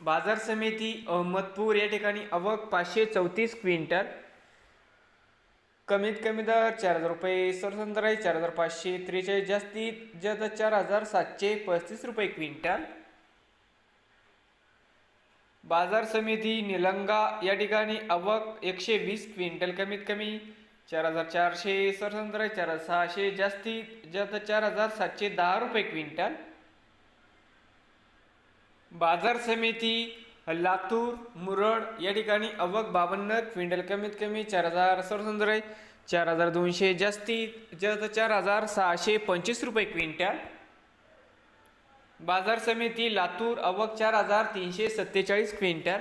बाजार समिती अहमदपूर या ठिकाणी अवक पाचशे चौतीस क्विंटल. कमीत कमी दर चार हजार रुपये सरसंदर चार हजार पाचशे त्रेचाळीस जास्तीत जास्त चार हजार सातशे पस्तीस रुपये क्विंटल. बाजार समिती निलंगा या ठिकाणी अवक एकशे वीस क्विंटल कमीत कमी. चार हजार चारशे सरसंदर चार हजार सहाशे जास्तीत जास्त चार हजार सातशे दहा रुपये क्विंटल. बाजार समिती लातूर मुरड या ठिकाणी अवक बावन्न क्विंटल कमीत कमी चार हजार सरसंद्र चार हजार दोनशे जास्तीत जास्त चार हजार सहाशे पंचवीस रुपये क्विंटल. बाजार समिती लातूर अवक चार हजार तीनशे सत्तेचाळीस क्विंटल.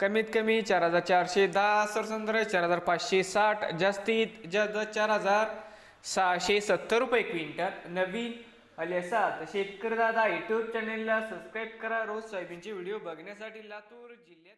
कमीत कमी चार हजार चारशे दहा सरसंद्र चार हजार पाचशे साठ जास्तीत जास्त चार हजार सहाशे सत्तर रुपये क्विंटल. नवीन आले असाल तर शेतकरी दादा युट्यूब चॅनेलला सबस्क्राईब करा. रोज सोयाबीनचे व्हिडिओ बघण्यासाठी लातूर जिल्ह्यात